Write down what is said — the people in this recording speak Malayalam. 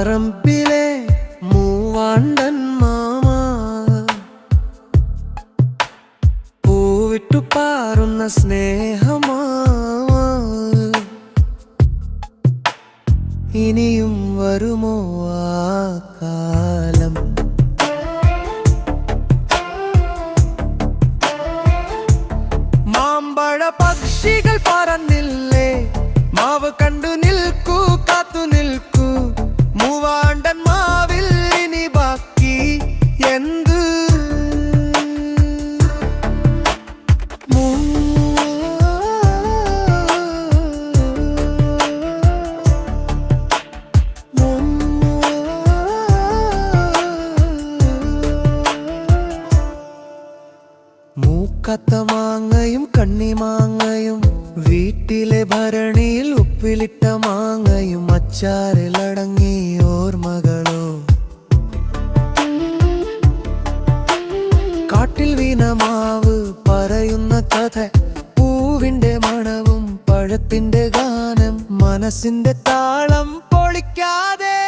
പറമ്പിലെ മൂവാണ്ടൻ മാമ. പൂവിട്ടു പാറുന്ന സ്നേഹമാ. ഇനിയും വരുമോ ആ കാലം? മാമ്പഴ പക്ഷികൾ പറന്നില്ല. മൂക്കത്ത മാങ്ങയും കണ്ണിമാങ്ങയും വീട്ടിലെ ഭരണിയിൽ ഉപ്പിലിട്ട മാങ്ങയും അച്ചാറിലടങ്ങി ഓർമ്മകളോ. കാട്ടിൽ വീണ മാവ് പറയുന്ന കഥ പൂവിന്റെ മണവും പഴത്തിന്റെ ഗാനം മനസ്സിന്റെ താളം പൊളിക്കാതെ